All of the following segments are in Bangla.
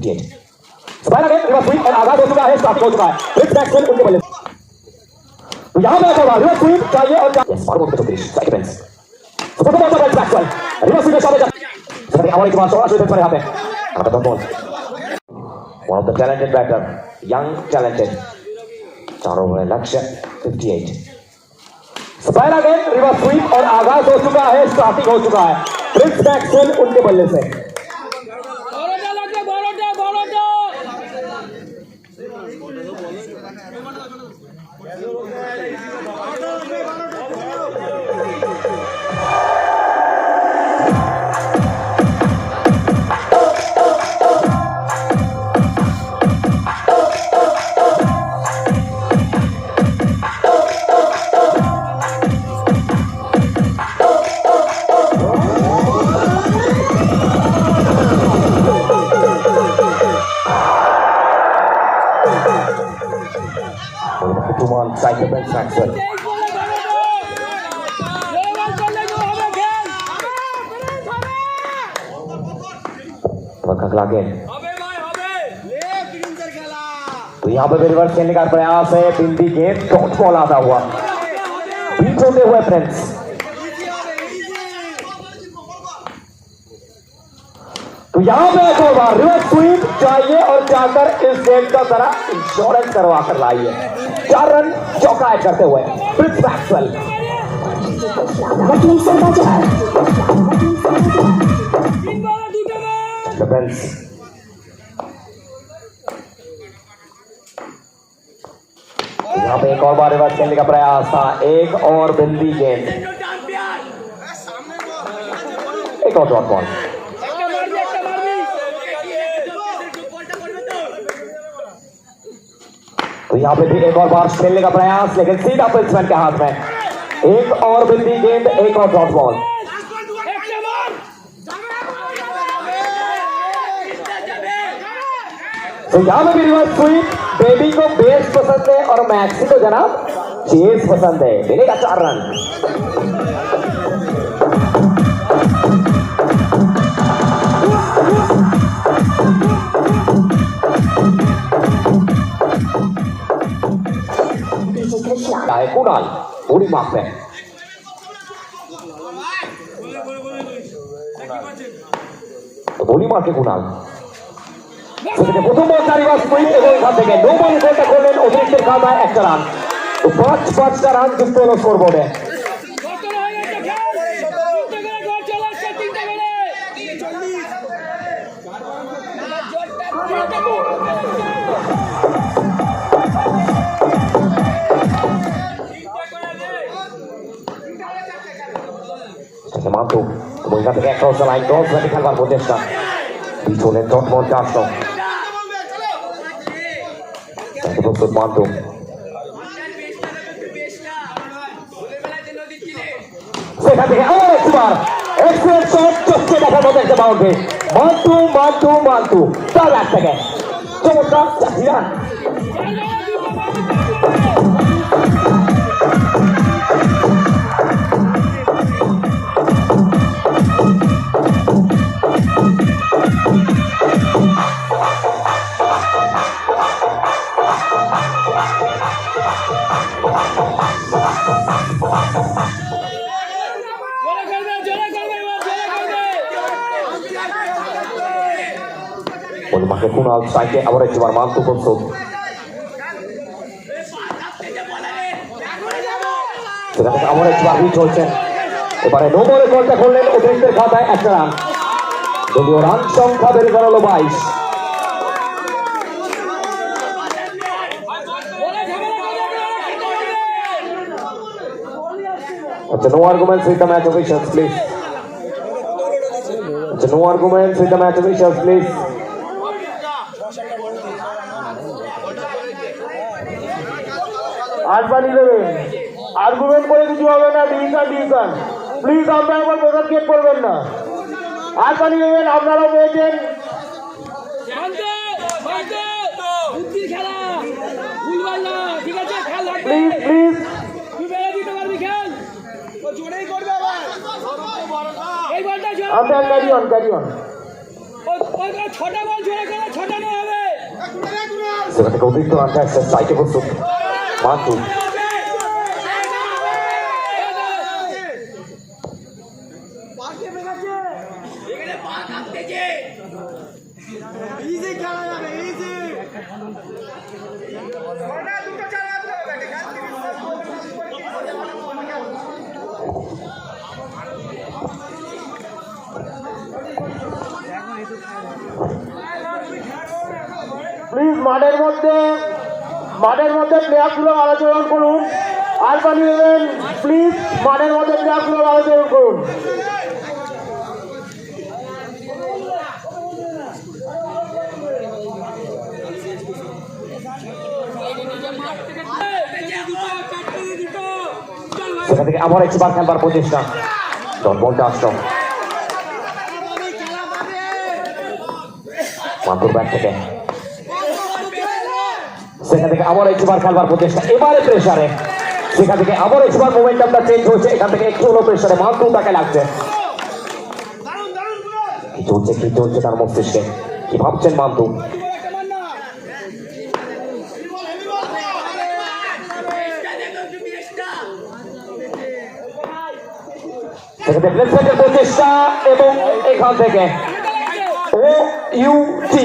58 सफाया लगे रिवर्स स्वीप और आगाज़ चुका स्टार्ट चुका फिर बैट्समैन उनके बल्ले यहाँ पे होगा रिवर्स स्वीप चाहिए और यस फॉर बोल के स्ट्राइक डिफेंस बॉल पर बैट्समैन रिवर्स स्वीप सामने जा सर हमारे के पास थोड़ा सा पर यहाँ पे। हमारा dot ball one of the talented batter young, talented चारों में लक्ष्य 58 सफाया लगे रिवर्स स्वीप और आगाज़ हो चुका है स्टार्टिंग हो चुका है। प्रिंस बैट्समैन उनके बल्ले से। साइकिल बैंक सांसद खखला तो यहाँ पे रिवर्स खेलने का प्रयास है। बिंदी बॉल आता हुआ। बीच होते हुए फ्रेंड्स तो यहाँ पे दो बार रिवर्स स्वीप चाहिए और जाकर इस गेम का जरा इंश्योरेंस करवा कर लाइए। चार रन चौका करते हुए प्रिंस यहाँ पे एक और बार रिवर्स खेलने का प्रयास था। एक और बिंदी गेंद। एक और ड्रॉट बॉल तो यहाँ पे भी एक और बार खेलने का प्रयास, लेकिन सीधा पिट्समैन के हाथ में। एक और बिंदी गेंद, एक और डॉट बॉल तो यहाँ पे भी रिवर्स स्वीप बेबी को बेस पसंद है और मैक्सी को जनाब चेस पसंद है। मिलेगा चार रन। যায় কোডাল পরিমাপ দেন মাঠে কোনাল সেখানে প্রথম বল চারিবাস পয়েন্ট এখান থেকে নৌ গোলটা করলেন অতিরিক্ত খাতায় একটা রান। পাঁচ, পাঁচটা রান যুক্ত হলো স্কোর বোর্ডে মাত্র। এবং এখান থেকে একটা হচ্ছে লাইন ক্রস রাখে খেলবার প্রচেষ্টা। পিছনে ডটমন্ড চারশো প্রস্তুত মাধ্যম সেখান থেকে একবার এক্সেলেন্ট শট চোখকে দেখার মতো একটা বাউন্ডারি মান্টু মান্টু মান্টু চার লাখ থেকে চমৎকার মাঠে কুণাল সাইকে আবার একবার মান্তু প্রস্তুত সেখান আবার একবার হিট চলছেন এবারে নো বলে গোলটা করলেন অতিরিক্তের খাতায় একটা রান। যদিও রান সংখ্যা বেড়ে দাঁড়াল বাইশ। আচ্ছা no arguments with the match officials please আচ্ছা no arguments with the match officials please আট পানি দেবেন আর্গুমেন্ট করে কিছু হবে না ডিভিশন ডিভিশন প্লিজ আপনারা আমার মেথড চেক করবেন না। আট পানি দেবেন আপনারাও পেয়েছেন। প্লিজ প্লিজ আপনার ক্যারি অন ক্যারি অন ছটা বল ছটা সেখান অতিরিক্ত চাইছে সাইকে প্রস্তুত মান্টু প্লিজ মাঠের মধ্যে মাঠের মধ্যে প্লেয়ারগুলো আলোচনা করুন। আর পানি দেবেন প্লিজ মাঠের মধ্যে প্লেয়ারগুলো আলোচনা করুন। সেখান থেকে বার খেলবার প্রচেষ্টা। ডট বলটা আসলো। মান্টুর ব্যাট থেকে। সেখান থেকে আবার একটি বার খেলবার প্রচেষ্টা। এবারে প্রেসারে সেখান থেকে আবার একটি বার মোমেন্টামটা চেঞ্জ হয়েছে। এখান থেকে একটু হলো প্রেসারে মান্টু তাকে লাগছে। কি চলছে কি চলছে তার মস্তিষ্কে? কি ভাবছেন মান্টু সেখান এবং এখান থেকে ও ইউ টি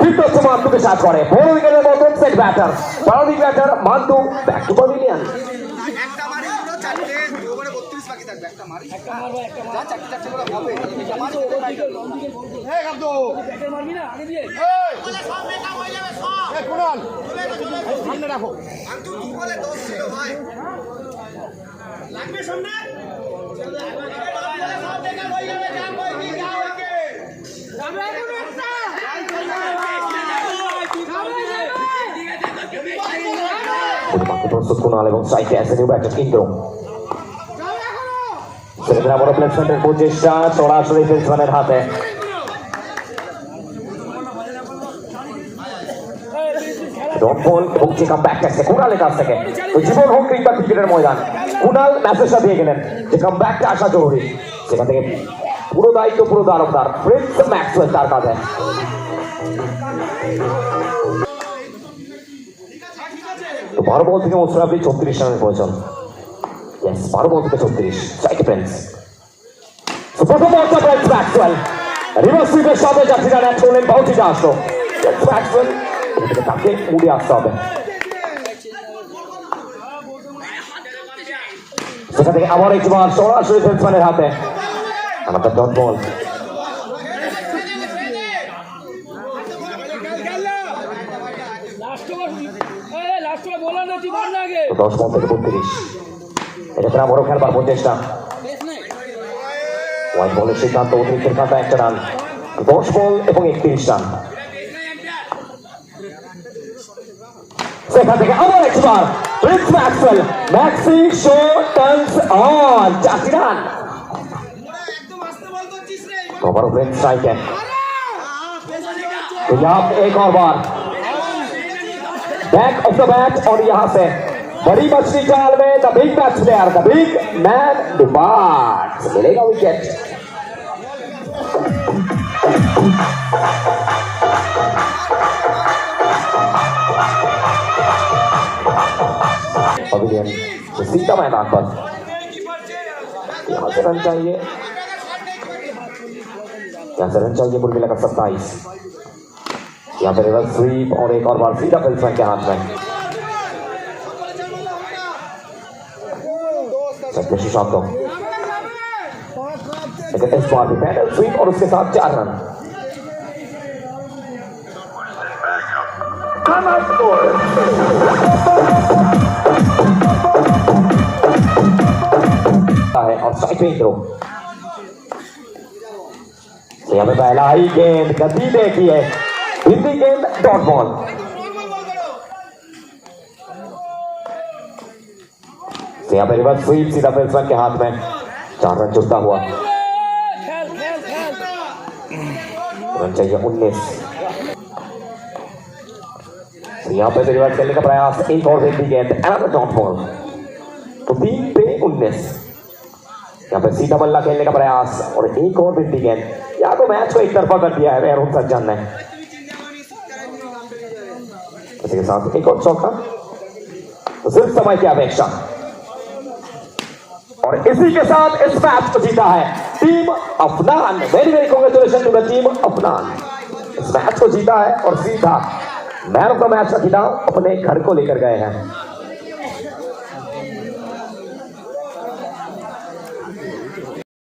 ফিফথ মান্টুকে সাজ করে বড় উইকেটের মতন সেট ব্যাটার প্রারম্ভিক ব্যাটার মান্টু ব্যাক টু মারি পুরো চারটে ওভারে বত্রিশ বাকি থাকবে একটা মারি যা চারটে চারটে করে হবে একটা মারি ওদের বাইক হ্যাঁ কাব্দ মারবি না আগে দিয়ে সামনে রাখো আন্তু কি বলে দোষ ছিল ভাই লাগবে সামনে মাকে প্রস্তুত কুণাল এবং সাইকে অ্যাস নিউ ব্যাটার ইন্দ্র সেক্ষেত্রে আবারও প্লেসমেন্টের প্রচেষ্টা সরাসরি ব্যাটসম্যানের হাতে। ডট বল এবং যে কাম ব্যাক আসছে কাছ থেকে। তো জীবন হোক কিংবা ক্রিকেটের ময়দান কুণাল মেসেজটা দিয়ে গেলেন যে কাম আসা জরুরি। সেখান থেকে পুরো দায়িত্ব, পুরো দারকদার প্রিন্স ম্যাক্সওয়েল তার তো বারো বল থেকে মুসরাফি চৌত্রিশ রানের প্রয়োজন। বারো বল থেকে চৌত্রিশ চাইকে প্রিন্স তো প্রথম বলটা একবার সরাসরি হাতে। আমাদের ডট বল মার না আগে দশ বল থেকে বত্রিশ এক্ষেত্রে আবারও খেলবার প্রচেষ্টা হোয়াইট বলের সিদ্ধান্ত অতিরিক্তের কাঁটা একটা রান দশ বল এবং একত্রিশ রান সেখান থেকে আবার একবার prince Maxwell Maxi show turns on চারটি রান একদম আসতে বল করছিস রে আবারও प्रिंस स्ट्राइक है तो यहाँ पे एक और बार बैक ऑफ द बैट और यहाँ से बड़ी मछली जाल में, the big match player the big man depart मिलेगा विकेट पवेलियन सीधा मैदान पर। यहाँ से रन चाहिए। यहाँ से रन चाहिए बुर्मिला का सत्ताईस। यहाँ पे रिवर्स स्वीप और एक और बार सीधा बेल्समैन के हाथ में। सत्य सुशांत इस बार भी पैडल स्वीप और उसके साथ चार रन। है, और साइड पे थ्रो तो यहाँ पे पहला ही गेंद गति देखी है। हिंदी गेंद, डॉट बॉल। से यहाँ पर रिवर्स स्वीप सीधा फेल्समैन के हाथ में चार रन जुड़ता हुआ। रन चाहिए उन्नीस। तो यहाँ पे रिवर्स खेलने का प्रयास, एक और देखी गेंद डॉट बॉल तो तीन पे उन्नीस। यहाँ पे सीधा बल्ला खेलने का प्रयास, और एक और भी गेंद यहाँ तो मैच को एक तरफा कर दिया है एरोन सज्जन ने। इसके साथ एक और चौका। तो सिर्फ़ समय की अपेक्षा। और इसी के साथ इस मैच को जीता है। Team Afnan very very congratulation to the team Afnan इस मैच को जीता है और सीधा मैन ऑफ़ द मैच का खिताब अपने घर को लेकर गए हैं।